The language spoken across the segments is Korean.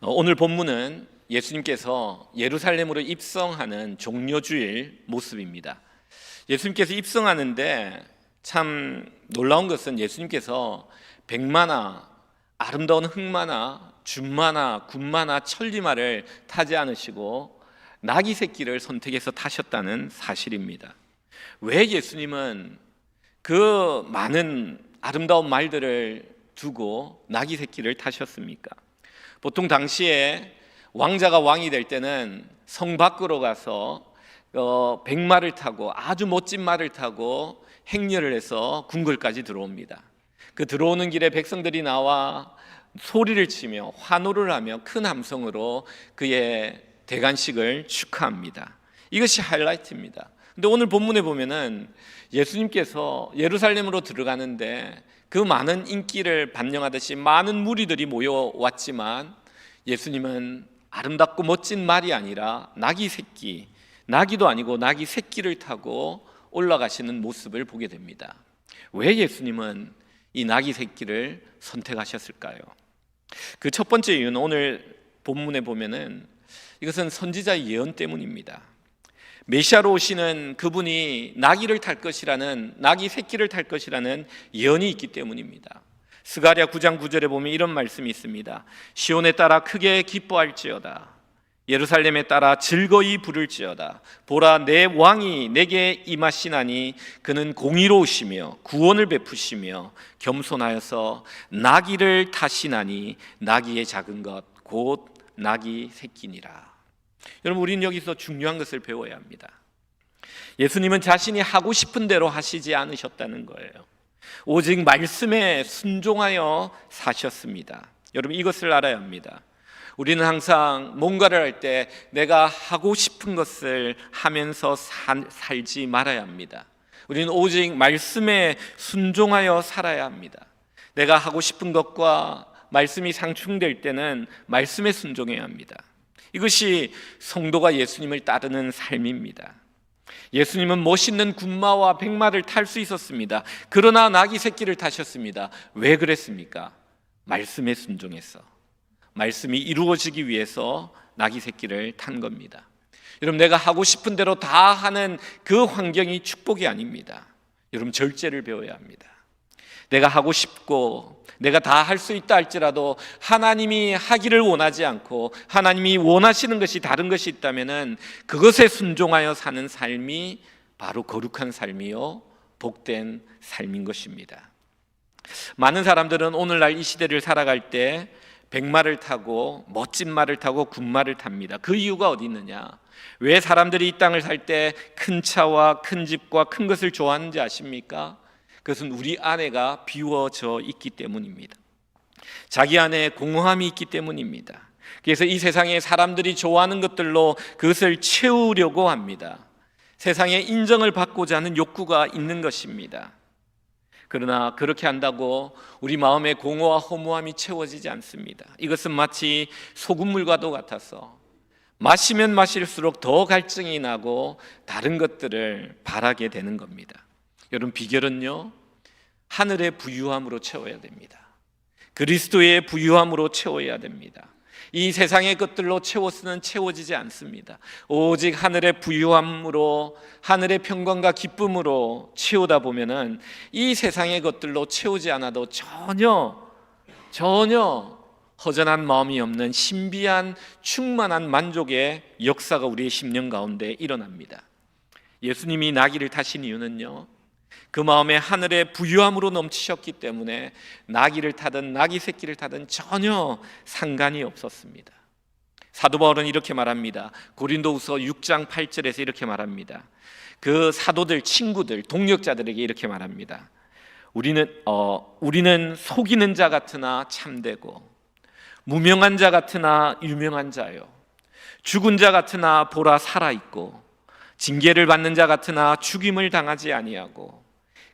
어, 오늘 본문은 예수님께서 예루살렘으로 입성하는 종려주일 모습입니다. 예수님께서 입성하는데 참 놀라운 것은 예수님께서 백마나 아름다운 흑마나 준마나 군마나 천리마를 타지 않으시고 나귀 새끼를 선택해서 타셨다는 사실입니다. 왜 예수님은 그 많은 아름다운 말들을 두고 나귀 새끼를 타셨습니까? 보통 당시에 왕자가 왕이 될 때는 성 밖으로 가서 어, 백마를 타고 아주 멋진 말을 타고 행렬을 해서 궁궐까지 들어옵니다. 그 들어오는 길에 백성들이 나와 소리를 치며 환호를 하며 큰 함성으로 그의 대관식을 축하합니다. 이것이 하이라이트입니다. 근데 오늘 본문에 보면은 예수님께서 예루살렘으로 들어가는데 그 많은 인기를 반영하듯이 많은 무리들이 모여왔지만 예수님은 아름답고 멋진 말이 아니라 나귀 새끼, 나귀도 아니고 나귀 새끼를 타고 올라가시는 모습을 보게 됩니다. 왜 예수님은 이 나귀 새끼를 선택하셨을까요? 그 첫 번째 이유는 오늘 본문에 보면은 이것은 선지자의 예언 때문입니다. 메시아로 오시는 그분이 나귀를 탈 것이라는 나귀 새끼를 탈 것이라는 예언이 있기 때문입니다. 스가랴 9장 9절에 보면 이런 말씀이 있습니다. 시온에 따라 크게 기뻐할지어다. 예루살렘에 따라 즐거이 부를지어다. 보라 내 왕이 내게 임하시나니 그는 공의로우시며 구원을 베푸시며 겸손하여서 나귀를 타시나니 나귀의 작은 것 곧 나귀 새끼니라. 여러분 우리는 여기서 중요한 것을 배워야 합니다. 예수님은 자신이 하고 싶은 대로 하시지 않으셨다는 거예요. 오직 말씀에 순종하여 사셨습니다. 여러분 이것을 알아야 합니다. 우리는 항상 뭔가를 할 때 내가 하고 싶은 것을 하면서 살, 살지 말아야 합니다. 우리는 오직 말씀에 순종하여 살아야 합니다. 내가 하고 싶은 것과 말씀이 상충될 때는 말씀에 순종해야 합니다. 이것이 성도가 예수님을 따르는 삶입니다. 예수님은 멋있는 군마와 백마를 탈 수 있었습니다. 그러나 나귀 새끼를 타셨습니다. 왜 그랬습니까? 말씀에 순종해서. 말씀이 이루어지기 위해서 나귀 새끼를 탄 겁니다. 여러분 내가 하고 싶은 대로 다 하는 그 환경이 축복이 아닙니다. 여러분 절제를 배워야 합니다. 내가 하고 싶고 내가 다 할 수 있다 할지라도 하나님이 하기를 원하지 않고 하나님이 원하시는 것이 다른 것이 있다면은 그것에 순종하여 사는 삶이 바로 거룩한 삶이요 복된 삶인 것입니다. 많은 사람들은 오늘날 이 시대를 살아갈 때 백마를 타고 멋진 말을 타고 군마를 탑니다. 그 이유가 어디 있느냐? 왜 사람들이 이 땅을 살 때 큰 차와 큰 집과 큰 것을 좋아하는지 아십니까? 그것은 우리 안에가 비워져 있기 때문입니다. 자기 안에 공허함이 있기 때문입니다. 그래서 이 세상에 사람들이 좋아하는 것들로 그것을 채우려고 합니다. 세상에 인정을 받고자 하는 욕구가 있는 것입니다. 그러나 그렇게 한다고 우리 마음의 공허와 허무함이 채워지지 않습니다. 이것은 마치 소금물과도 같아서 마시면 마실수록 더 갈증이 나고 다른 것들을 바라게 되는 겁니다. 여러분 비결은요. 하늘의 부유함으로 채워야 됩니다. 그리스도의 부유함으로 채워야 됩니다. 이 세상의 것들로 채워서는 채워지지 않습니다. 오직 하늘의 부유함으로 하늘의 평강과 기쁨으로 채우다 보면은 이 세상의 것들로 채우지 않아도 전혀 전혀 허전한 마음이 없는 신비한 충만한 만족의 역사가 우리의 심령 가운데 일어납니다. 예수님이 나귀를 타신 이유는요. 그 마음에 하늘의 부유함으로 넘치셨기 때문에 나귀를 타든 나귀 새끼를 타든 전혀 상관이 없었습니다. 사도 바울은 이렇게 말합니다. 고린도후서 6장 8절에서 이렇게 말합니다. 그 사도들 친구들 동력자들에게 이렇게 말합니다. 우리는 어 우리는 속이는 자 같으나 참되고 무명한 자 같으나 유명한 자요 죽은 자 같으나 보라 살아 있고 징계를 받는 자 같으나 죽임을 당하지 아니하고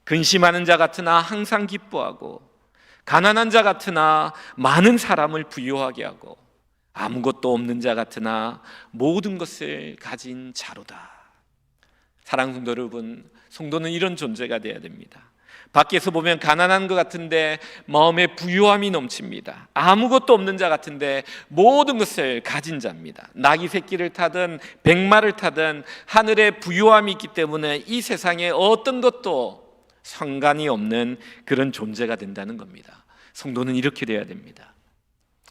근심하는 자 같으나 항상 기뻐하고 가난한 자 같으나 많은 사람을 부유하게 하고 아무것도 없는 자 같으나 모든 것을 가진 자로다. 사랑 성도 여러분, 성도는 이런 존재가 되어야 됩니다. 밖에서 보면 가난한 것 같은데 마음에 부유함이 넘칩니다. 아무것도 없는 자 같은데 모든 것을 가진 자입니다. 나귀 새끼를 타든 백마를 타든 하늘에 부유함이 있기 때문에 이 세상에 어떤 것도 상관이 없는 그런 존재가 된다는 겁니다. 성도는 이렇게 돼야 됩니다.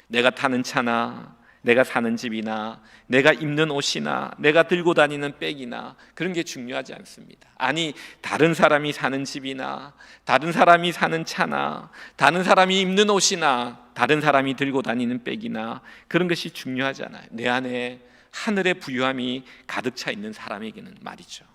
내가 타는 차나 내가 사는 집이나 내가 입는 옷이나 내가 들고 다니는 백이나 그런 게 중요하지 않습니다. 아니 다른 사람이 사는 집이나 다른 사람이 사는 차나 다른 사람이 입는 옷이나 다른 사람이 들고 다니는 백이나 그런 것이 중요하지 않아요. 내 안에 하늘의 부유함이 가득 차 있는 사람에게는 말이죠.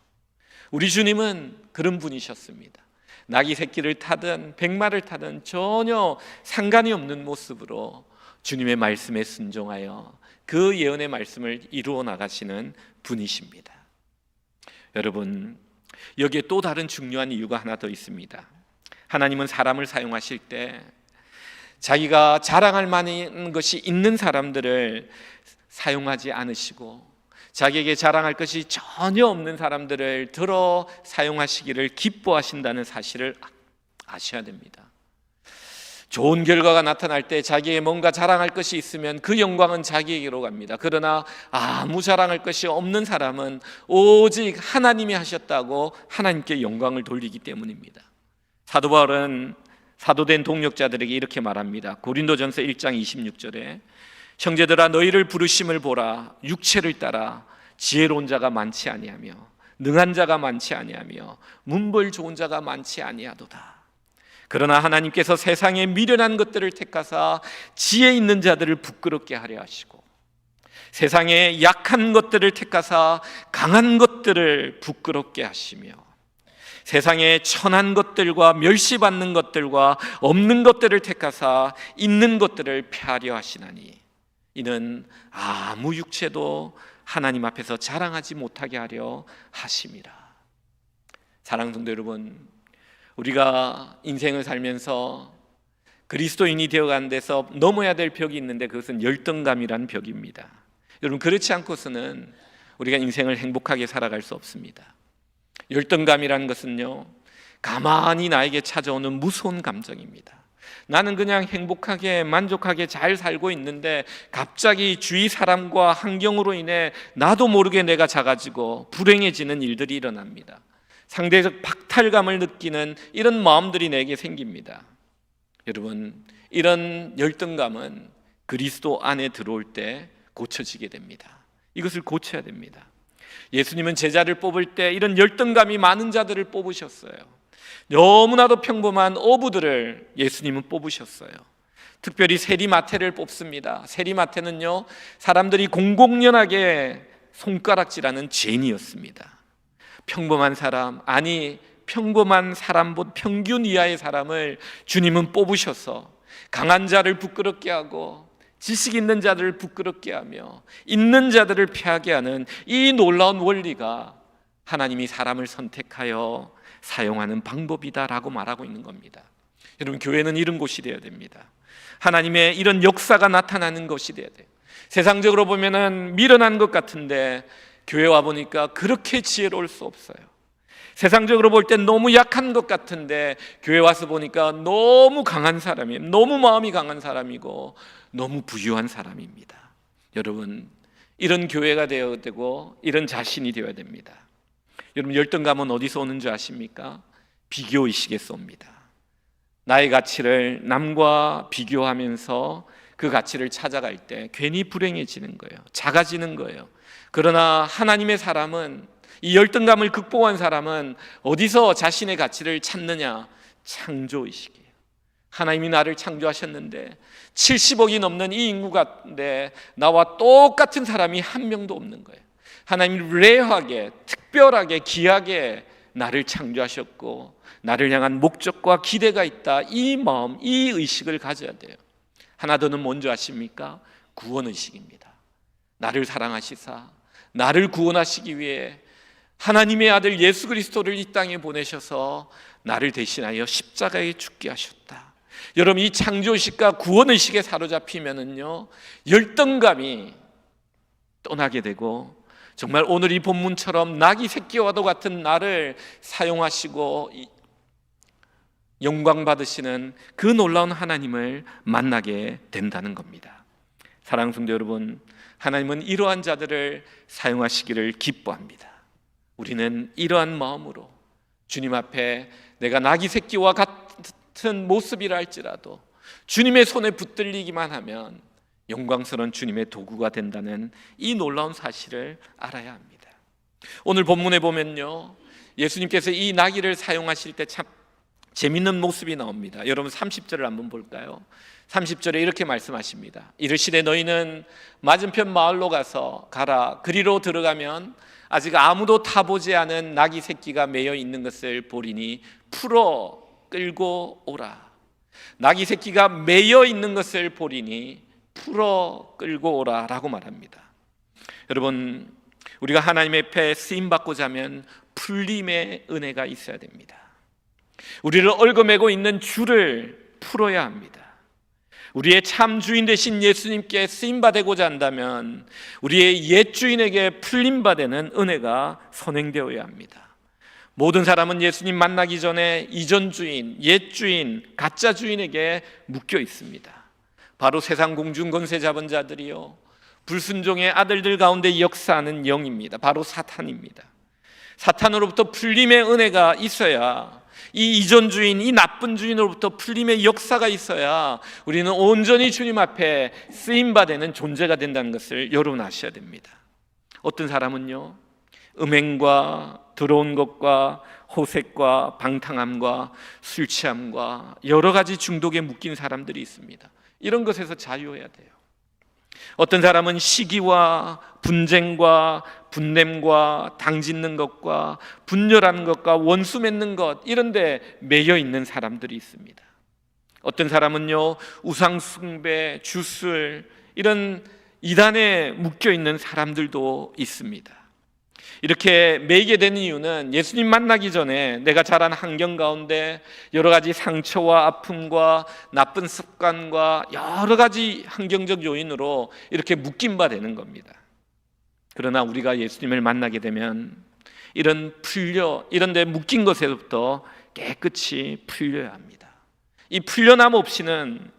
우리 주님은 그런 분이셨습니다. 나귀 새끼를 타든 백마를 타든 전혀 상관이 없는 모습으로 주님의 말씀에 순종하여 그 예언의 말씀을 이루어 나가시는 분이십니다. 여러분, 여기에 또 다른 중요한 이유가 하나 더 있습니다. 하나님은 사람을 사용하실 때 자기가 자랑할 만한 것이 있는 사람들을 사용하지 않으시고 자기에게 자랑할 것이 전혀 없는 사람들을 들어 사용하시기를 기뻐하신다는 사실을 아셔야 됩니다. 좋은 결과가 나타날 때 자기의 뭔가 자랑할 것이 있으면 그 영광은 자기에게로 갑니다. 그러나 아무 자랑할 것이 없는 사람은 오직 하나님이 하셨다고 하나님께 영광을 돌리기 때문입니다. 사도 바울은 사도된 동력자들에게 이렇게 말합니다. 고린도전서 1장 26절에 형제들아 너희를 부르심을 보라 육체를 따라 지혜로운 자가 많지 아니하며 능한 자가 많지 아니하며 문벌 좋은 자가 많지 아니하도다. 그러나 하나님께서 세상에 미련한 것들을 택하사 지혜 있는 자들을 부끄럽게 하려 하시고 세상에 약한 것들을 택하사 강한 것들을 부끄럽게 하시며 세상에 천한 것들과 멸시받는 것들과 없는 것들을 택하사 있는 것들을 폐하려 하시나니 이는 아무 육체도 하나님 앞에서 자랑하지 못하게 하려 하심이라. 사랑하는 성도 여러분, 우리가 인생을 살면서 그리스도인이 되어가는 데서 넘어야 될 벽이 있는데 그것은 열등감이라는 벽입니다. 여러분 그렇지 않고서는 우리가 인생을 행복하게 살아갈 수 없습니다. 열등감이라는 것은요 가만히 나에게 찾아오는 무서운 감정입니다. 나는 그냥 행복하게 만족하게 잘 살고 있는데 갑자기 주위 사람과 환경으로 인해 나도 모르게 내가 작아지고 불행해지는 일들이 일어납니다. 상대적 박탈감을 느끼는 이런 마음들이 내게 생깁니다. 여러분, 이런 열등감은 그리스도 안에 들어올 때 고쳐지게 됩니다. 이것을 고쳐야 됩니다. 예수님은 제자를 뽑을 때 이런 열등감이 많은 자들을 뽑으셨어요. 너무나도 평범한 어부들을 예수님은 뽑으셨어요. 특별히 세리마태를 뽑습니다. 세리마태는요, 사람들이 공공연하게 손가락질하는 죄인이었습니다. 평범한 사람, 아니 평범한 사람보다 평균 이하의 사람을 주님은 뽑으셔서 강한 자를 부끄럽게 하고 지식 있는 자들을 부끄럽게 하며 있는 자들을 피하게 하는 이 놀라운 원리가 하나님이 사람을 선택하여 사용하는 방법이다라고 말하고 있는 겁니다. 여러분 교회는 이런 곳이 되어야 됩니다. 하나님의 이런 역사가 나타나는 것이 되어야 돼요. 세상적으로 보면은 미련한 것 같은데 교회 와 보니까 그렇게 지혜로울 수 없어요. 세상적으로 볼 땐 너무 약한 것 같은데 교회 와서 보니까 너무 강한 사람이 너무 마음이 강한 사람이고 너무 부유한 사람입니다. 여러분 이런 교회가 되어야 되고 이런 자신이 되어야 됩니다. 여러분 열등감은 어디서 오는 줄 아십니까? 비교 의식에서 옵니다. 나의 가치를 남과 비교하면서 그 가치를 찾아갈 때 괜히 불행해지는 거예요. 작아지는 거예요. 그러나 하나님의 사람은 이 열등감을 극복한 사람은 어디서 자신의 가치를 찾느냐? 창조의식이에요. 하나님이 나를 창조하셨는데 70억이 넘는 이 인구 가운데 나와 똑같은 사람이 한 명도 없는 거예요. 하나님이 레어하게, 특별하게, 귀하게 나를 창조하셨고 나를 향한 목적과 기대가 있다. 이 마음, 이 의식을 가져야 돼요. 하나 더는 뭔지 아십니까? 구원 의식입니다. 나를 사랑하시사 나를 구원하시기 위해 하나님의 아들 예수 그리스도를 이 땅에 보내셔서 나를 대신하여 십자가에 죽게 하셨다. 여러분 이 창조의식과 구원의식에 사로잡히면은요 열등감이 떠나게 되고 정말 오늘 이 본문처럼 낙이 새끼와도 같은 나를 사용하시고 영광 받으시는 그 놀라운 하나님을 만나게 된다는 겁니다. 사랑하는 성도 여러분, 하나님은 이러한 자들을 사용하시기를 기뻐합니다. 우리는 이러한 마음으로 주님 앞에 내가 나귀 새끼와 같은 모습이라 할지라도 주님의 손에 붙들리기만 하면 영광스러운 주님의 도구가 된다는 이 놀라운 사실을 알아야 합니다. 오늘 본문에 보면요. 예수님께서 이 나귀를 사용하실 때 참 재밌는 모습이 나옵니다. 여러분 30절을 한번 볼까요? 30절에 이렇게 말씀하십니다. 이르시되 너희는 맞은편 마을로 가서 가라. 그리로 들어가면 아직 아무도 타보지 않은 나귀 새끼가 매여 있는 것을 보리니 풀어 끌고 오라. 나귀 새끼가 매여 있는 것을 보리니 풀어 끌고 오라라고 말합니다. 여러분 우리가 하나님의 앞에 쓰임 받고자 하면 풀림의 은혜가 있어야 됩니다. 우리를 얽어매고 있는 줄을 풀어야 합니다. 우리의 참 주인 되신 예수님께 쓰임 받고자 한다면 우리의 옛 주인에게 풀림 받는 은혜가 선행되어야 합니다. 모든 사람은 예수님 만나기 전에 이전 주인, 옛 주인, 가짜 주인에게 묶여 있습니다. 바로 세상 공중 권세 잡은 자들이요 불순종의 아들들 가운데 역사하는 영입니다. 바로 사탄입니다. 사탄으로부터 풀림의 은혜가 있어야 이 이전 주인, 이 나쁜 주인으로부터 풀림의 역사가 있어야 우리는 온전히 주님 앞에 쓰임 받는 존재가 된다는 것을 여러분 아셔야 됩니다. 어떤 사람은요, 음행과 들어온 것과 호색과 방탕함과 술 취함과 여러 가지 중독에 묶인 사람들이 있습니다. 이런 것에서 자유해야 돼요. 어떤 사람은 시기와 분쟁과 분냄과 당 짓는 것과 분열하는 것과 원수 맺는 것 이런 데 매여 있는 사람들이 있습니다. 어떤 사람은요 우상 숭배, 주술 이런 이단에 묶여 있는 사람들도 있습니다. 이렇게 매이게 된 이유는 예수님 만나기 전에 내가 자란 환경 가운데 여러 가지 상처와 아픔과 나쁜 습관과 여러 가지 환경적 요인으로 이렇게 묶인 바 되는 겁니다. 그러나 우리가 예수님을 만나게 되면 이런 풀려 이런 데 묶인 것에서부터 깨끗이 풀려야 합니다. 이 풀려남 없이는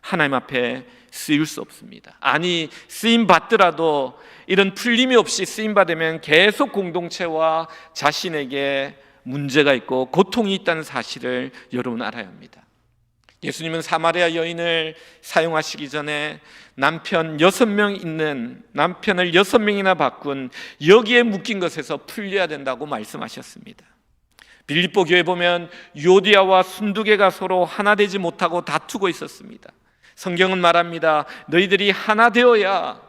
하나님 앞에 쓰일 수 없습니다. 아니 쓰임 받더라도 이런 풀림이 없이 쓰임 받으면 계속 공동체와 자신에게 문제가 있고 고통이 있다는 사실을 여러분 알아야 합니다. 예수님은 사마리아 여인을 사용하시기 전에 남편 여섯 명 있는 남편을 여섯 명이나 바꾼 여기에 묶인 것에서 풀려야 된다고 말씀하셨습니다. 빌립보 교회 보면 요디아와 순두개가 서로 하나 되지 못하고 다투고 있었습니다. 성경은 말합니다. 너희들이 하나 되어야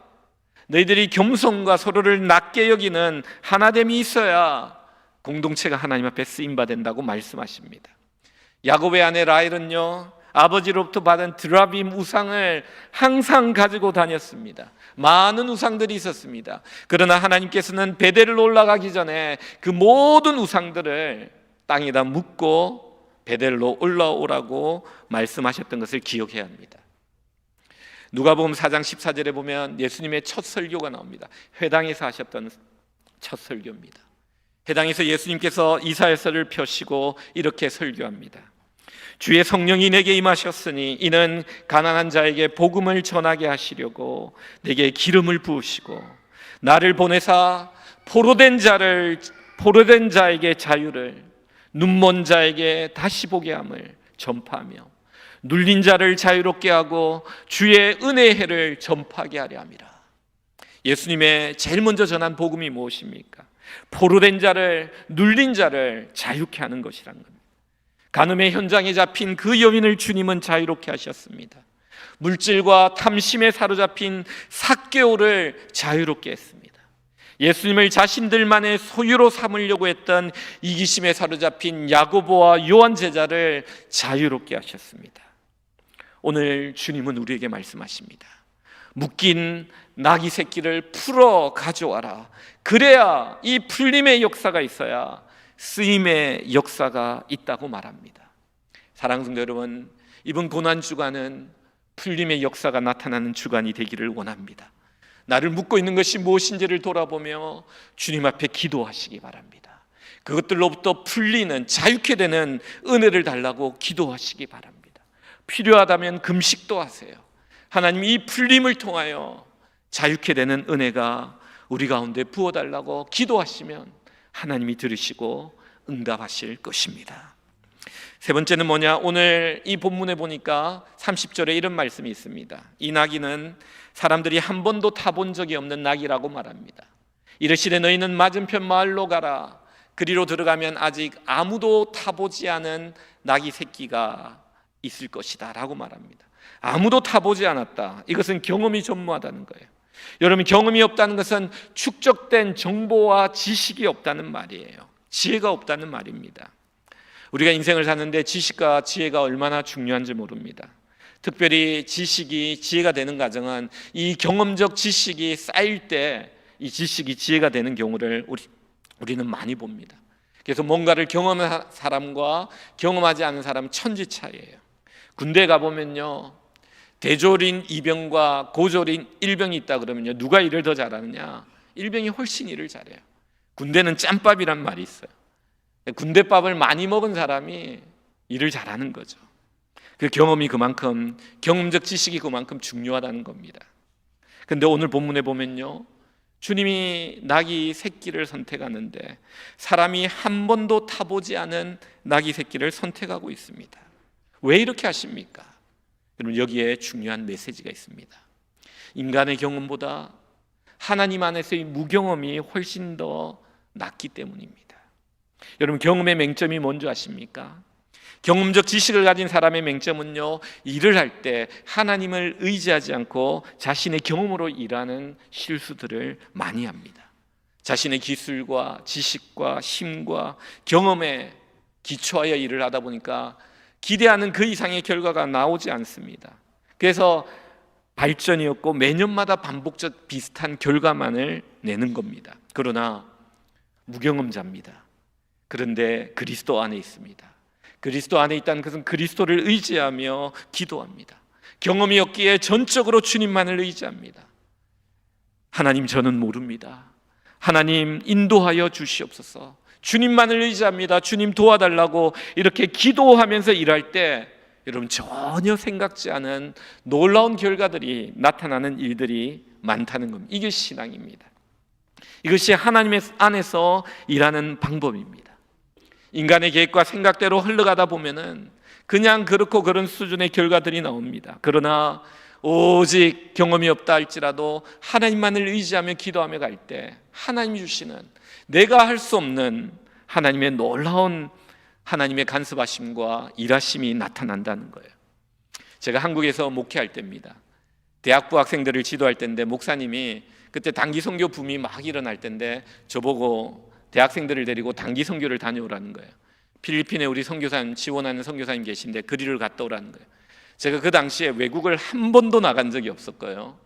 너희들이 겸손과 서로를 낮게 여기는 하나됨이 있어야 공동체가 하나님 앞에 쓰임 받는다고 말씀하십니다. 야곱의 아내 라헬은요 아버지로부터 받은 드라빔 우상을 항상 가지고 다녔습니다. 많은 우상들이 있었습니다. 그러나 하나님께서는 베델을 올라가기 전에 그 모든 우상들을 땅에다 묻고 베델로 올라오라고 말씀하셨던 것을 기억해야 합니다. 누가복음 4장 14절에 보면 예수님의 첫 설교가 나옵니다. 회당에서 하셨던 첫 설교입니다. 회당에서 예수님께서 이사야서를 펴시고 이렇게 설교합니다. 주의 성령이 내게 임하셨으니 이는 가난한 자에게 복음을 전하게 하시려고 내게 기름을 부으시고 나를 보내사 포로된 자를 포로된 자에게 자유를 눈먼 자에게 다시 보게 함을 전파하며 눌린 자를 자유롭게 하고 주의 은혜의 해를 전파하게 하려 함이라. 예수님의 제일 먼저 전한 복음이 무엇입니까? 포로된 자를 눌린 자를 자유케 하는 것이란 겁니다. 간음의 현장에 잡힌 그 여인을 주님은 자유롭게 하셨습니다. 물질과 탐심에 사로잡힌 사개오를 자유롭게 했습니다. 예수님을 자신들만의 소유로 삼으려고 했던 이기심에 사로잡힌 야고보와 요한 제자를 자유롭게 하셨습니다. 오늘 주님은 우리에게 말씀하십니다. 묶인 나귀 새끼를 풀어 가져와라. 그래야 이 풀림의 역사가 있어야 쓰임의 역사가 있다고 말합니다. 사랑하는 여러분, 이번 고난 주간은 풀림의 역사가 나타나는 주간이 되기를 원합니다. 나를 묶고 있는 것이 무엇인지를 돌아보며 주님 앞에 기도하시기 바랍니다. 그것들로부터 풀리는 자유케 되는 은혜를 달라고 기도하시기 바랍니다. 필요하다면 금식도 하세요. 하나님 이 풀림을 통하여 자유케 되는 은혜가 우리 가운데 부어 달라고 기도하시면 하나님이 들으시고 응답하실 것입니다. 세 번째는 뭐냐? 오늘 이 본문에 보니까 30절에 이런 말씀이 있습니다. 이 나귀는 사람들이 한 번도 타본 적이 없는 나귀라고 말합니다. 이르시되 너희는 맞은편 마을로 가라. 그리로 들어가면 아직 아무도 타보지 않은 나귀 새끼가 있을 것이다 라고 말합니다. 아무도 타보지 않았다. 이것은 경험이 전무하다는 거예요. 여러분 경험이 없다는 것은 축적된 정보와 지식이 없다는 말이에요. 지혜가 없다는 말입니다. 우리가 인생을 사는데 지식과 지혜가 얼마나 중요한지 모릅니다. 특별히 지식이 지혜가 되는 과정은 이 경험적 지식이 쌓일 때 이 지식이 지혜가 되는 경우를 우리 우리는 많이 봅니다. 그래서 뭔가를 경험한 사람과 경험하지 않은 사람은 천지 차이예요. 군대 가 보면요. 대졸인 이병과 고졸인 일병이 있다 그러면요. 누가 일을 더 잘하느냐? 일병이 훨씬 일을 잘해요. 군대는 짬밥이란 말이 있어요. 군대밥을 많이 먹은 사람이 일을 잘하는 거죠. 그 경험이 그만큼 경험적 지식이 그만큼 중요하다는 겁니다. 근데 오늘 본문에 보면요. 주님이 나귀 새끼를 선택하는데 사람이 한 번도 타보지 않은 나귀 새끼를 선택하고 있습니다. 왜 이렇게 하십니까? 여러분 여기에 중요한 메시지가 있습니다. 인간의 경험보다 하나님 안에서의 무경험이 훨씬 더 낫기 때문입니다. 여러분 경험의 맹점이 뭔지 아십니까? 경험적 지식을 가진 사람의 맹점은요, 일을 할 때 하나님을 의지하지 않고 자신의 경험으로 일하는 실수들을 많이 합니다. 자신의 기술과 지식과 힘과 경험에 기초하여 일을 하다 보니까 기대하는 그 이상의 결과가 나오지 않습니다. 그래서 발전이 없고 매년마다 반복적 비슷한 결과만을 내는 겁니다. 그러나 무경험자입니다. 그런데 그리스도 안에 있습니다. 그리스도 안에 있다는 것은 그리스도를 의지하며 기도합니다. 경험이 없기에 전적으로 주님만을 의지합니다. 하나님 저는 모릅니다. 하나님 인도하여 주시옵소서. 주님만을 의지합니다. 주님 도와달라고 이렇게 기도하면서 일할 때 여러분 전혀 생각지 않은 놀라운 결과들이 나타나는 일들이 많다는 겁니다. 이게 신앙입니다. 이것이 하나님의 안에서 일하는 방법입니다. 인간의 계획과 생각대로 흘러가다 보면은 그냥 그렇고 그런 수준의 결과들이 나옵니다. 그러나 오직 경험이 없다 할지라도 하나님만을 의지하며 기도하며 갈 때 하나님 주시는 내가 할 수 없는 하나님의 놀라운 하나님의 간섭하심과 일하심이 나타난다는 거예요. 제가 한국에서 목회할 때입니다. 대학부 학생들을 지도할 때인데 목사님이 그때 단기 선교 붐이 막 일어날 때인데 저보고 대학생들을 데리고 단기 선교를 다녀오라는 거예요. 필리핀에 우리 선교사님 지원하는 선교사님 계신데 그리를 갔다 오라는 거예요. 제가 그 당시에 외국을 한 번도 나간 적이 없었고요.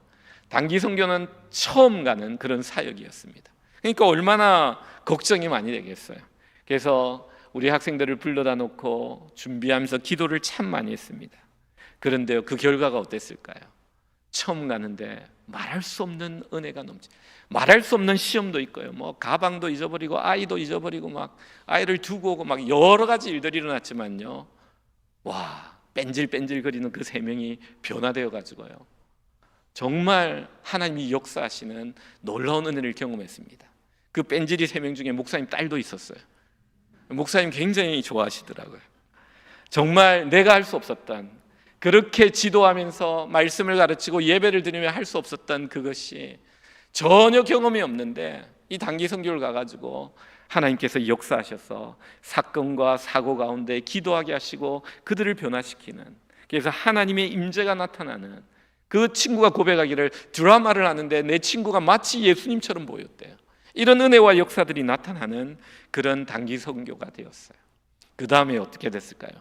단기 선교는 처음 가는 그런 사역이었습니다. 그러니까 얼마나 걱정이 많이 되겠어요. 그래서 우리 학생들을 불러다 놓고 준비하면서 기도를 참 많이 했습니다. 그런데요, 그 결과가 어땠을까요? 처음 가는데 말할 수 없는 은혜가 넘치. 말할 수 없는 시험도 있고요. 뭐 가방도 잊어버리고 아이도 잊어버리고 막 아이를 두고 오고 막 여러 가지 일들이 일어났지만요. 와 뺀질뺀질 거리는 그 세 명이 변화되어 가지고요. 정말 하나님이 역사하시는 놀라운 은혜를 경험했습니다. 그 뺀질이 세 명 중에 목사님 딸도 있었어요. 목사님 굉장히 좋아하시더라고요. 정말 내가 할 수 없었던 그렇게 지도하면서 말씀을 가르치고 예배를 드리며 할 수 없었던 그것이 전혀 경험이 없는데 이 단기 선교를 가가지고 하나님께서 역사하셔서 사건과 사고 가운데 기도하게 하시고 그들을 변화시키는 그래서 하나님의 임재가 나타나는 그 친구가 고백하기를 드라마를 하는데 내 친구가 마치 예수님처럼 보였대요. 이런 은혜와 역사들이 나타나는 그런 단기 선교가 되었어요. 그 다음에 어떻게 됐을까요?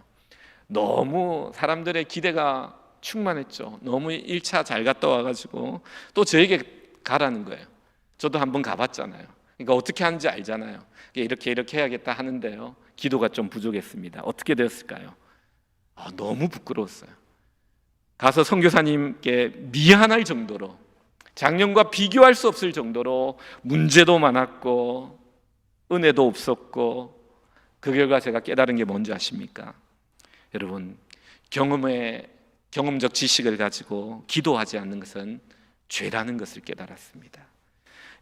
너무 사람들의 기대가 충만했죠. 너무 1차 잘 갔다 와가지고 또 저에게 가라는 거예요. 저도 한번 가봤잖아요. 그러니까 어떻게 하는지 알잖아요. 이렇게 이렇게 해야겠다 하는데요. 기도가 좀 부족했습니다. 어떻게 되었을까요? 아, 너무 부끄러웠어요. 가서 선교사님께 미안할 정도로 작년과 비교할 수 없을 정도로 문제도 많았고 은혜도 없었고 그 결과 제가 깨달은 게 뭔지 아십니까? 여러분 경험의 경험적 지식을 가지고 기도하지 않는 것은 죄라는 것을 깨달았습니다.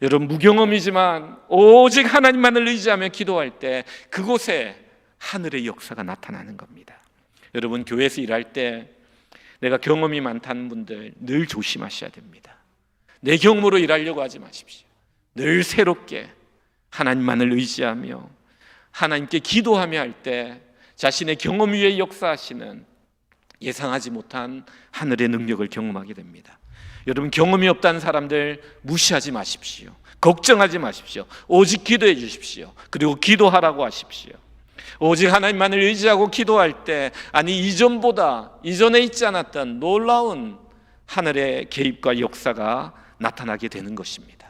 여러분 무경험이지만 오직 하나님만을 의지하며 기도할 때 그곳에 하늘의 역사가 나타나는 겁니다. 여러분 교회에서 일할 때 내가 경험이 많다는 분들 늘 조심하셔야 됩니다. 내 경험으로 일하려고 하지 마십시오. 늘 새롭게 하나님만을 의지하며 하나님께 기도하며 할 때 자신의 경험 위에 역사하시는 예상하지 못한 하늘의 능력을 경험하게 됩니다. 여러분 경험이 없다는 사람들 무시하지 마십시오. 걱정하지 마십시오. 오직 기도해 주십시오. 그리고 기도하라고 하십시오. 오직 하나님만을 의지하고 기도할 때 아니 이전보다 이전에 있지 않았던 놀라운 하늘의 개입과 역사가 나타나게 되는 것입니다.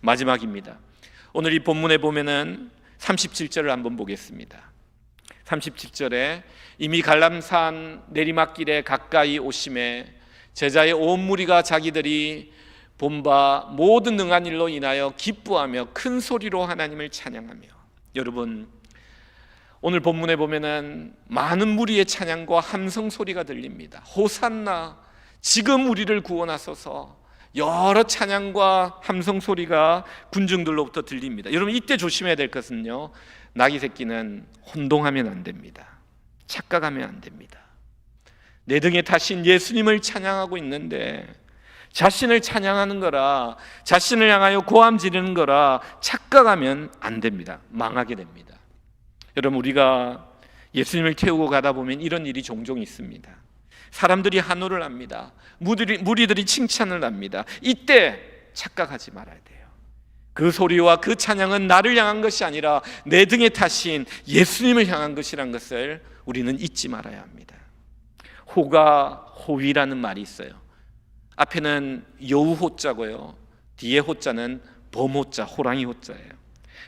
마지막입니다. 오늘 이 본문에 보면은 37절을 한번 보겠습니다. 37절에 이미 갈람산 내리막길에 가까이 오심에 제자의 온 무리가 자기들이 본바 모든 능한 일로 인하여 기뻐하며 큰 소리로 하나님을 찬양하며 여러분 오늘 본문에 보면은 많은 무리의 찬양과 함성 소리가 들립니다. 호산나 지금 우리를 구원하소서 여러 찬양과 함성 소리가 군중들로부터 들립니다. 여러분 이때 조심해야 될 것은요. 나귀 새끼는 혼동하면 안 됩니다. 착각하면 안 됩니다. 내 등에 타신 예수님을 찬양하고 있는데 자신을 찬양하는 거라 자신을 향하여 고함 지르는 거라 착각하면 안 됩니다. 망하게 됩니다. 여러분 우리가 예수님을 태우고 가다 보면 이런 일이 종종 있습니다. 사람들이 한호를 합니다. 무리들이, 무리들이 칭찬을 합니다. 이때 착각하지 말아야 돼요. 그 소리와 그 찬양은 나를 향한 것이 아니라 내 등에 타신 예수님을 향한 것이란 것을 우리는 잊지 말아야 합니다. 호가 호위라는 말이 있어요. 앞에는 여우 호자고요. 뒤에 호자는 범호자, 호랑이 호자예요.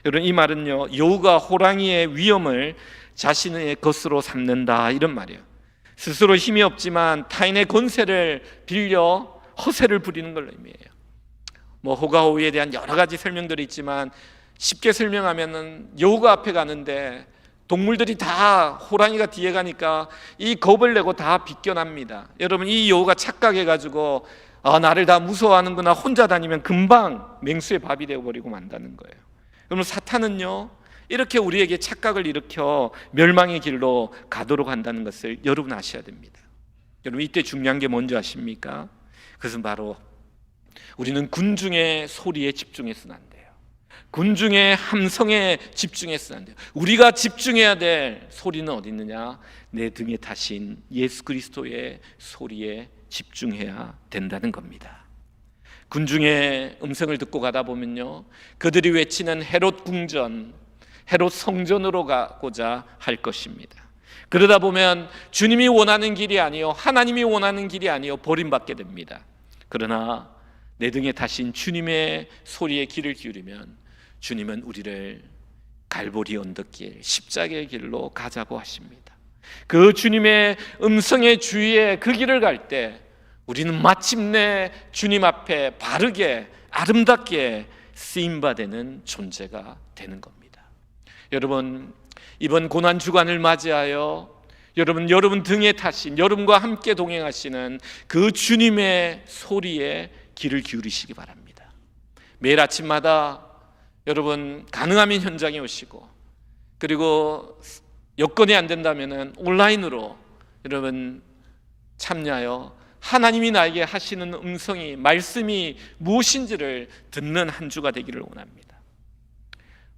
여러분 이 말은요. 여우가 호랑이의 위험을 자신의 것으로 삼는다 이런 말이에요. 스스로 힘이 없지만 타인의 권세를 빌려 허세를 부리는 걸 의미해요. 뭐 호가호위에 대한 여러 가지 설명들이 있지만 쉽게 설명하면은 여우가 앞에 가는데 동물들이 다 호랑이가 뒤에 가니까 이 겁을 내고 다 비껴납니다. 여러분 이 여우가 착각해 가지고 아 나를 다 무서워하는구나 혼자 다니면 금방 맹수의 밥이 되어 버리고 만다는 거예요. 여러분 사탄은요 이렇게 우리에게 착각을 일으켜 멸망의 길로 가도록 한다는 것을 여러분 아셔야 됩니다. 여러분 이때 중요한 게 뭔지 아십니까? 그것은 바로 우리는 군중의 소리에 집중해서는 안 돼요. 군중의 함성에 집중해서는 안 돼요. 우리가 집중해야 될 소리는 어디 있느냐? 내 등에 타신 예수 그리스도의 소리에 집중해야 된다는 겁니다. 군중의 음성을 듣고 가다 보면요. 그들이 외치는 헤롯 궁전, 헤롯 성전으로 가고자 할 것입니다. 그러다 보면 주님이 원하는 길이 아니요 하나님이 원하는 길이 아니요 버림받게 됩니다. 그러나 내 등에 타신 주님의 소리에 귀를 기울이면 주님은 우리를 갈보리 언덕길 십자가의 길로 가자고 하십니다. 그 주님의 음성의 주위에 그 길을 갈 때 우리는 마침내 주님 앞에 바르게 아름답게 쓰임 받는 존재가 되는 겁니다. 여러분 이번 고난 주간을 맞이하여 여러분 여러분 등에 타신 여러분과 함께 동행하시는 그 주님의 소리에 귀를 기울이시기 바랍니다. 매일 아침마다 여러분 가능하면 현장에 오시고 그리고 여건이 안 된다면은 온라인으로 여러분 참여하여 하나님이 나에게 하시는 음성이 말씀이 무엇인지를 듣는 한 주가 되기를 원합니다.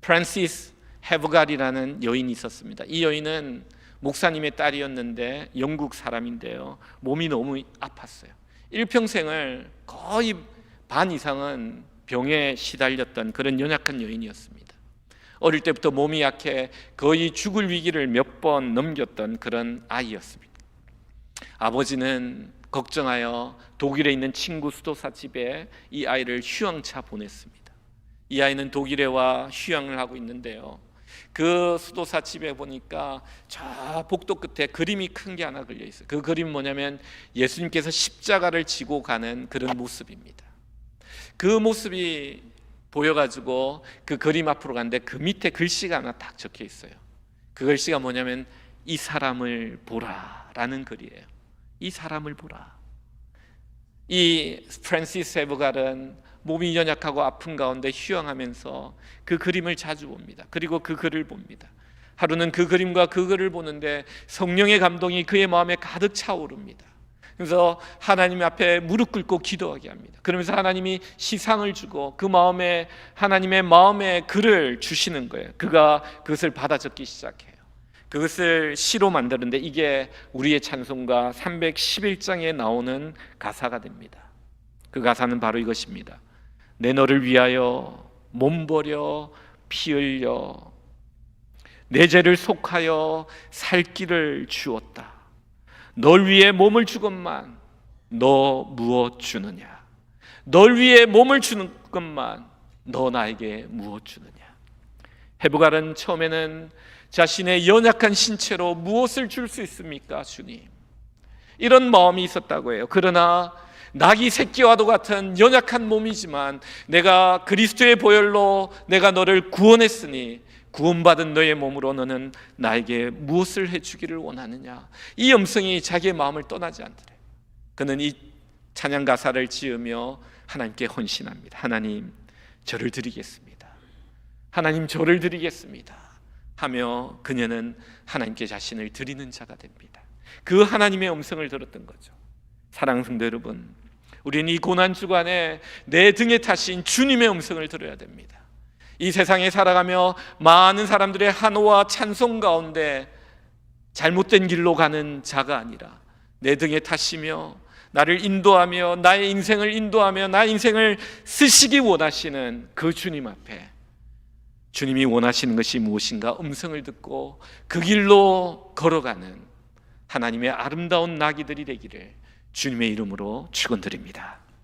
프란시스 헤브갈이라는 여인이 있었습니다. 이 여인은 목사님의 딸이었는데 영국 사람인데요. 몸이 너무 아팠어요. 일평생을 거의 반 이상은 병에 시달렸던 그런 연약한 여인이었습니다. 어릴 때부터 몸이 약해 거의 죽을 위기를 몇 번 넘겼던 그런 아이였습니다. 아버지는 걱정하여 독일에 있는 친구 수도사 집에 이 아이를 휴양차 보냈습니다. 이 아이는 독일에 와 휴양을 하고 있는데요. 그 수도사 집에 보니까 저 복도 끝에 그림이 큰 게 하나 걸려 있어요. 그 그림 뭐냐면 예수님께서 십자가를 지고 가는 그런 모습입니다. 그 모습이 보여가지고 그 그림 앞으로 갔는데 그 밑에 글씨가 하나 딱 적혀 있어요. 그 글씨가 뭐냐면 이 사람을 보라라는 글이에요. 이 사람을 보라. 이 프란시스 에버갈은 몸이 연약하고 아픈 가운데 휴양하면서 그 그림을 자주 봅니다. 그리고 그 글을 봅니다. 하루는 그 그림과 그 글을 보는데 성령의 감동이 그의 마음에 가득 차오릅니다. 그래서 하나님 앞에 무릎 꿇고 기도하게 합니다. 그러면서 하나님이 시상을 주고 그 마음에 하나님의 마음에 글을 주시는 거예요. 그가 그것을 받아 적기 시작해요. 그것을 시로 만드는데 이게 우리의 찬송가 311장에 나오는 가사가 됩니다. 그 가사는 바로 이것입니다. 내 너를 위하여 몸 버려 피 흘려 내 죄를 속하여 살 길을 주었다. 널 위해 몸을 주건만 너 무엇 주느냐? 널 위해 몸을 주는 것만 너 나에게 무엇 주느냐? 헤브갈은 처음에는 자신의 연약한 신체로 무엇을 줄 수 있습니까, 주님? 이런 마음이 있었다고 해요. 그러나 낙이 새끼와도 같은 연약한 몸이지만 내가 그리스도의 보혈로 내가 너를 구원했으니 구원받은 너의 몸으로 너는 나에게 무엇을 해주기를 원하느냐? 이 음성이 자기의 마음을 떠나지 않더래. 그는 이 찬양 가사를 지으며 하나님께 헌신합니다. 하나님 저를 드리겠습니다. 하나님 저를 드리겠습니다. 하며 그녀는 하나님께 자신을 드리는 자가 됩니다. 그 하나님의 음성을 들었던 거죠. 사랑하는 여러분 우리는 이 고난 주간에 내 등에 타신 주님의 음성을 들어야 됩니다. 이 세상에 살아가며 많은 사람들의 한호와 찬송 가운데 잘못된 길로 가는 자가 아니라 내 등에 타시며 나를 인도하며 나의 인생을 인도하며 나의 인생을 쓰시기 원하시는 그 주님 앞에 주님이 원하시는 것이 무엇인가 음성을 듣고 그 길로 걸어가는 하나님의 아름다운 나귀들이 되기를 주님의 이름으로 축원드립니다.